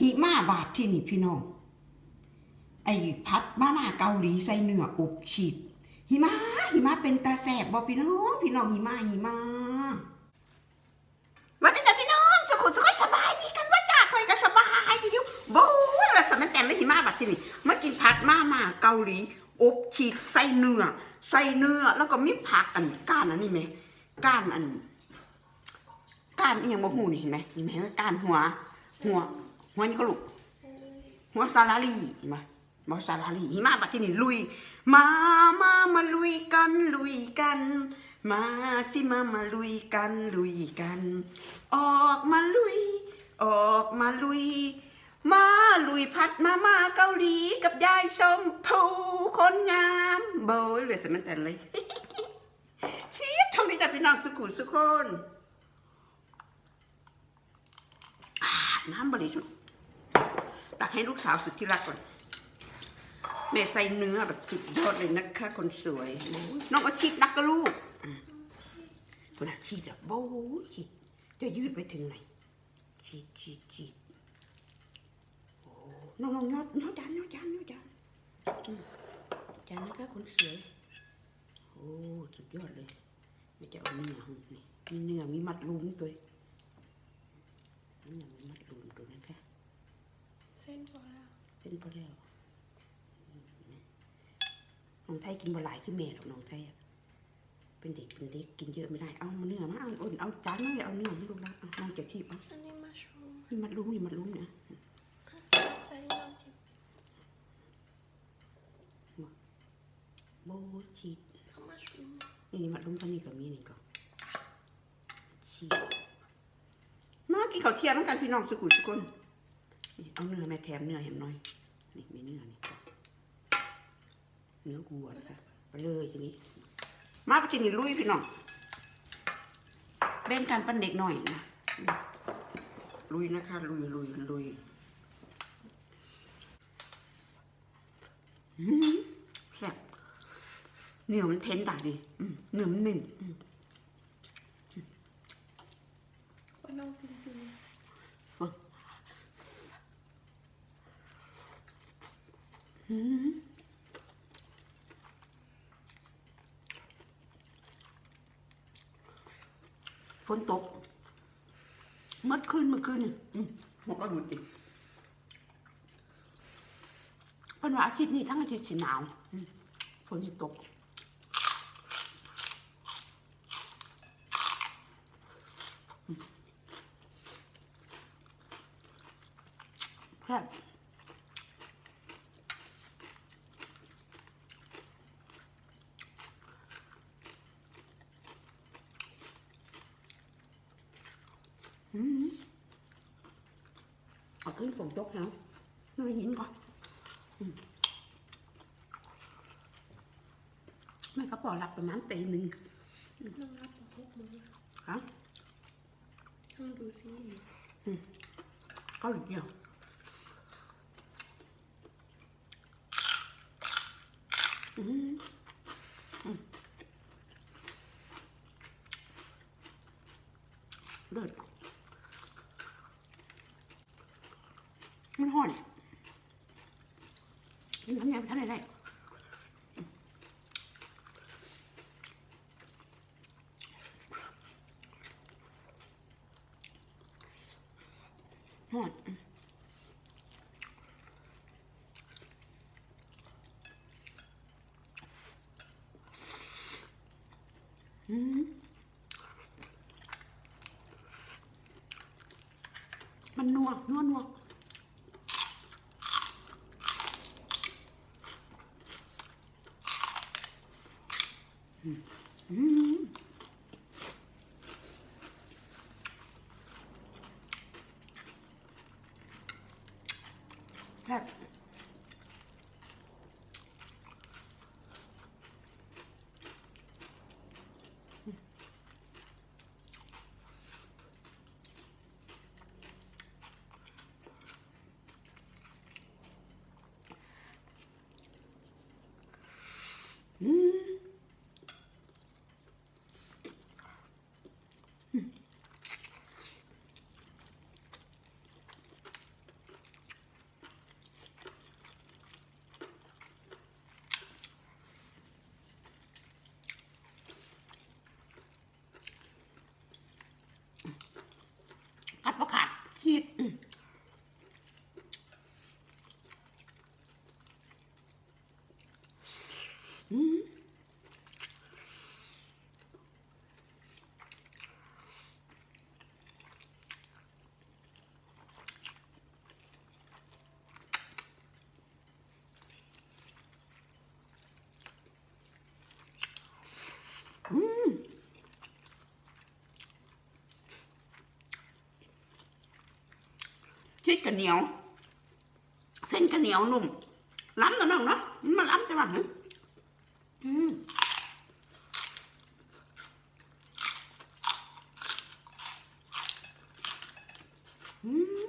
หิมาบาดที่นี่พี่น้อง ไอ้พัดมาม่าเกาหลีใส่เนื้ออบฉีดหิมะหิมะเป็นตาแสบบ่พี่น้อง พี่น้องหิมะหิมะวันนี้จ้ะพี่น้องสุขุสุขสบายดีกันว่าจ้าคอยก็สบายดีอยู่โบ้ละสมันแต่งเลยหิมะบาดที่นี่มากินผัดมาม่าเกาหลีอบฉีดใส่เนื้อใส่เนื้อแล้วก็มีผักอันก้านอันนี้ไหมก้านอันก้านเอียงบ่หูนี่เห็นไหมเห็นไหมวก้านหัว หัว หัวนี่ก็ลูกหัวซาลาลีเห็นไหมบอซาลาลีหิมะบัดที่นี่ลุย มามามาลุยกันลุยกัน มาสิมามาลุยกันลุยกัน ออกมาลุย ออกมาลุย มาลุยพัดมามาเกาหลีกับยายชมพูคนงามโบยเหลือสมันจันเลยเชียดช่องนี้จะพี่น้องสุขุมสุขคนอ่าน้ำบริสุทธิ์ ตักให้ลูกสาวสุดที่รักก่อนแม่ใส่เนื้อแบบสุดยอดเลยนะคะ คนสวย น้องอาชีดนักกะลูกคุณอาชีดแบบโบ้ชีจะยืดไปถึงไหนชีชีชีโอ้น้องน้องน้องน้องจานน้องจานน้องจานจานนะคะคนสวยโอ้สุดยอดเลยไม่จะเอาเนื้อนี่มีเนื้อมีมัดลุมตัวนี่ยังไม่มัดรวมตัวนะคะ ส้นพอแล้วเส้นพอแล้วน้องไทยกินบะหลายคือแม่หรอกน้องไทยเป็นเด็กเป็นเด็กกินเยอะไม่ได้ เอาเนื้อมาเอาเอาเอาจานน้อยเอาเนื้อมาลูกละเอาน้องจะคีบเอาอันนี้มัชรูมนี่มัดรุมนี่มัดรุมเนี่ยใส่น้ำจิ้มโบชีดเอามัชรูมนี่นี่มัดรุมตอนนี้ก็มีนี่ก็ชีมากินข้าวเที่ยงแล้วกันพี่น้องสุกุลทุกค นี่เอาเนื้อแม่แถมเนื้อเห็นหน่อย นี่มีเนื้อนี่เนื้อวัวนะคะไปเลยทีนี้ มาไปกินนี่ลุยพี่น้องแบ่งกันปันเด็กหน่อยนะลุยนะคะลุยลุยลุยแซ่บเนื้อมันเทนตาดีเนื้อมันนิ่มอืม ก็น้องกินกิน อืม ฝนตกมื่อคืนมื่อคืนนี่อืมหัวก็หลุดอีกเพิ่นว่าอาทิตย์นี้ทั้งอาทิตย์สิหนาวฝนสิตกแซ่ เอาขึ้นฝนตกแล้วไม่ยินก่อนอืมแม่ก็ปล่อยหลับประมาณตีหนึ่งน้องรับหกโมงครับน้องดูซิเกาหลีเหรออืมอืมเลิศมันห่อนกินน้ำ ยาไปทานไหนได้หอนอืมมันนัวนัวนัวอืมอืมแซ่บอืม ชีสอืมอืมอืม ชีสกระเหนียว เส้นกระเหนียวนุ่มล้ำนะน้องเนาะมันมาล้ำแต่ว่าหึอืมอืม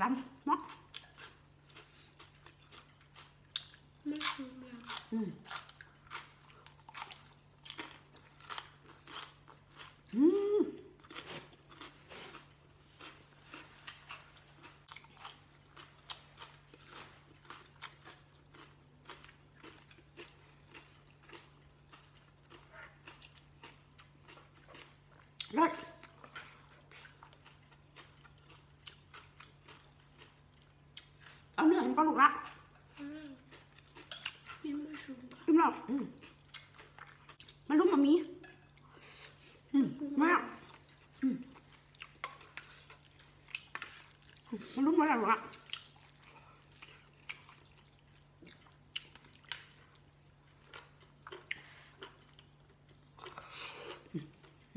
ล้ำเนาะไม่ชูแล้วอืมอืม รสเอาเนื้อเห็นก็ลูกละอ้าวมีไม่ชูค่ะกินหรอกอืมมาลุกมามีอืมมากอืมมาลุกมาแล้วหรอ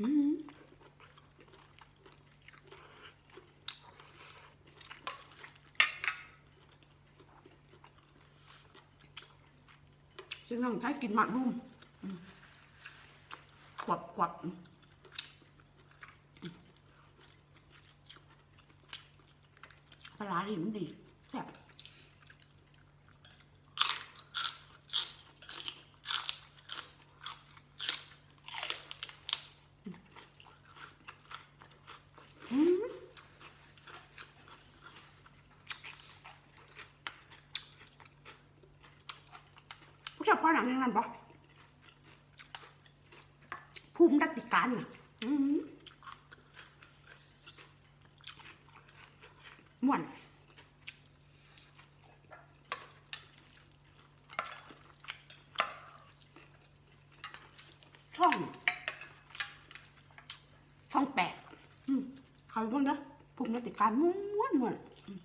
อืมซึ่ น้องไทยกินหมัดรุ่มอืมกวับกวับปลาร้าดีมันดีแซ่บอืม พ่อหนังยังไงปะภูมิดัติการน่ะม่วนช่อง ช่องแปดเขาบ้างนะภูมิดัติการม้วนม่วนอืม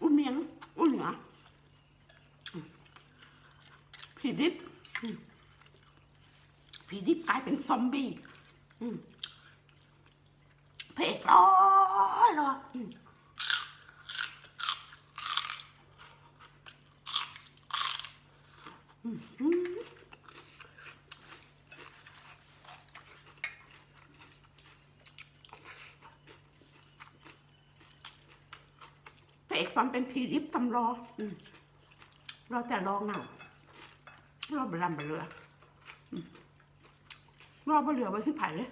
อุ่นเมียงอุ่นเหนือ ผีดิบผีดิบกลายเป็นซอมบี้เพกรอรออืมอืมอืมพระเอกตอนเป็นผีดิบตำรออืมรอแต่รอเงา รอบลำบเรือรอบเหลือไว้ที่ไผ่เลย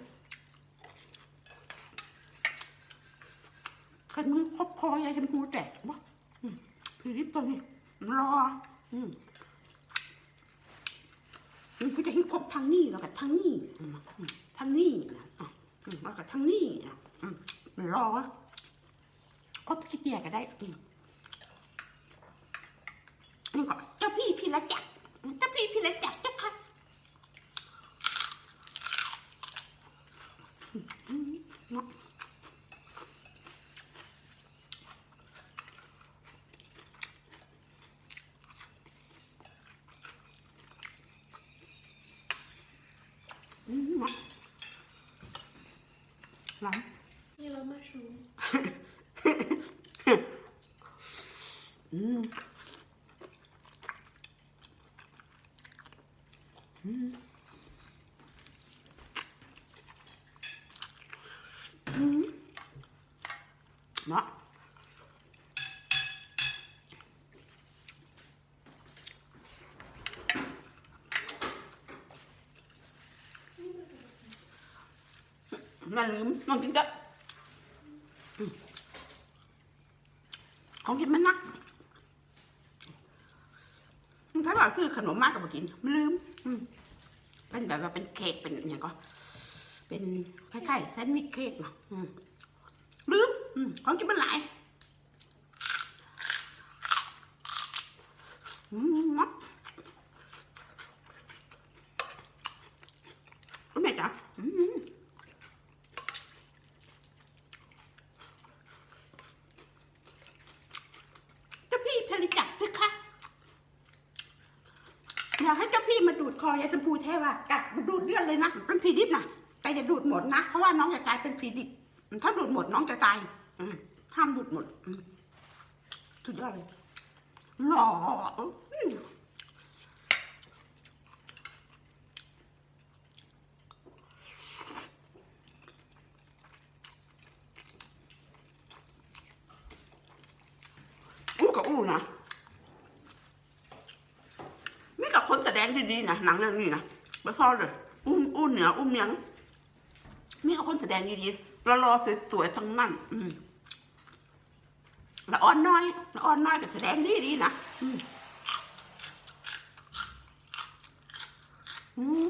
กันมึงคบคอยายชมพูแตกวะพี่ริบตัวนี้รอมมันก็จะให้คบทางนี้แล้วกับทางนี้ทางนี้นะอะอืมแล้วกับทางนี้อะอืมมันรอวะคบกี่เตียก็ได้อืมนี่ก็เจ้าพี่พี่ละจัก จ้าพี่พี่เละจักรเจ้าค่ะเนาะอืมเนาะหลัง นี่เรามาชู อืมอืมอืมเนาะ น่าลืมน้องกินจะของกินมันนักถ้าว่าคือขนมมากกับกินไม่ลืมอืมเป็นแบบว่าเป็นเค้กเป็นอย่างก็ เป็นคล้ายๆแซนด์วิชเค้กเนาะลืมอืมของกินมันหลาย อืมเนาะคุณแม่จ๋าอืมเจ้าพี่ผลิตจักเพคะ อยากให้เจ้าพี่มาดูดค อยายชมพูเทว่ากัดดูดเลือดเลยนะเป็นผีดิบนะแต่อย่าดูดหมดนะ เพราะว่าน้องจะกลายเป็นผีดิบถ้าดูดหมดน้องจะตายห้ามดูดหมดสุดยอดเลยหล่ออู้กับอู้นะ นี่กับคนแสด งดีๆนะหนังเรื่องนี้นะไม่พอเลยอุ้มอุ้มเหนืออุ้มเหนียงนี่กับคนแสดงดีๆรอรอๆสวยๆทั้งนั้น อืมละอ่อนน้อยละอ่อนน้อยกับแสดงดีๆนะอืมอืม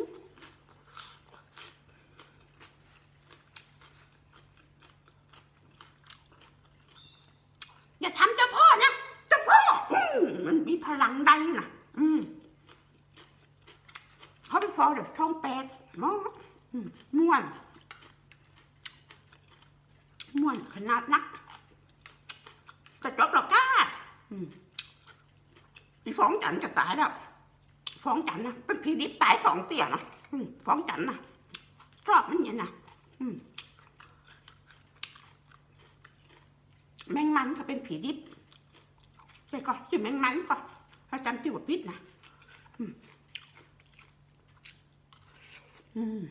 อย่าทำเจ้าพ่อนะเจ้าพ่อ อืมมันมีพลังใดนะอืม เขาไปฟอเด็ก ช่องแปดเนาะม่วน ม่วนขนาดนักจะจบหรอกก้าอีฟ้องจันจะตายแล้ว ฟ้องจันนะเป็นผีดิบตายสองเตี่ยนะฟ้องจันนะชอบมันอย่างนะแมงมันก็เป็นผีดิบแต่ก็จิแมงมันก็ถ้าจำที่ว่าพิษนะ Hum.